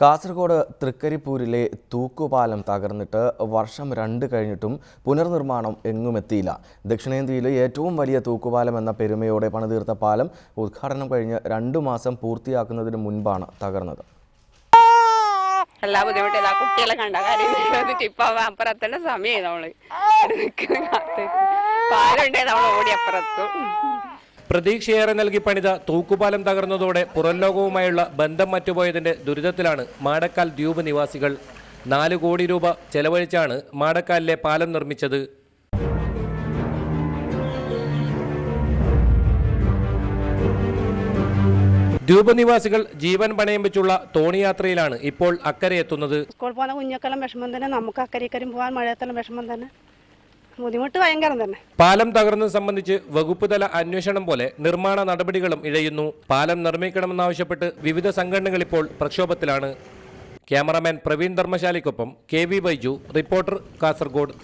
കാസർഗോഡ് തൃക്കരിപ്പൂരിലെ തൂക്കുപാലം തകർന്നിട്ട് വർഷം രണ്ട് കഴിഞ്ഞിട്ടും പുനർനിർമ്മാണം എങ്ങുമെത്തിയില്ല. ദക്ഷിണേന്ത്യയിലെ ഏറ്റവും വലിയ തൂക്കുപാലം എന്ന പെരുമയോടെ പണിതീർത്ത പാലം ഉദ്ഘാടനം കഴിഞ്ഞ് രണ്ടു മാസം പൂർത്തിയാക്കുന്നതിന് മുൻപാണ് തകർന്നത്. എല്ലാ അപ്പുറത്തേണ്ട സമയം നമ്മൾ. നമ്മൾ ഓടി അപ്പുറത്തും. പ്രതീക്ഷയേറെ നൽകി പണിത തൂക്കുപാലം തകർന്നതോടെ പുറംലോകവുമായുള്ള ബന്ധം മറ്റുപോയതിന്റെ ദുരിതത്തിലാണ് മാടക്കാൽ ദ്വീപ് നിവാസികൾ. നാല് കോടി രൂപ ചെലവഴിച്ചാണ് മാടക്കാലിലെ പാലം നിർമ്മിച്ചത്. ദ്വീപ് നിവാസികൾ ജീവൻ പണയം വെച്ചുള്ള തോണിയാത്രയിലാണ് ഇപ്പോൾ അക്കരെ എത്തുന്നത്. സ്കൂൾ പോകുന്ന കുഞ്ഞക്കെല്ലാം വിഷമം തന്നെ. നമുക്ക് അക്കരയ്ക്കരും പോകാൻ വിഷമം തന്നെ. ബുദ്ധിമുട്ട് ഭയങ്കരം തന്നെ. പാലം തകർന്നത് സംബന്ധിച്ച് വകുപ്പ് തല അന്വേഷണം പോലെ നിർമ്മാണ നടപടികളും ഇഴയുന്നു. പാലം നിർമ്മിക്കണമെന്നാവശ്യപ്പെട്ട് വിവിധ സംഘടനകൾ ഇപ്പോൾ പ്രക്ഷോഭത്തിലാണ്. Cameraman Praveen ധർമ്മശാലയ്ക്കൊപ്പം K V Baiju reporter Kasaragod.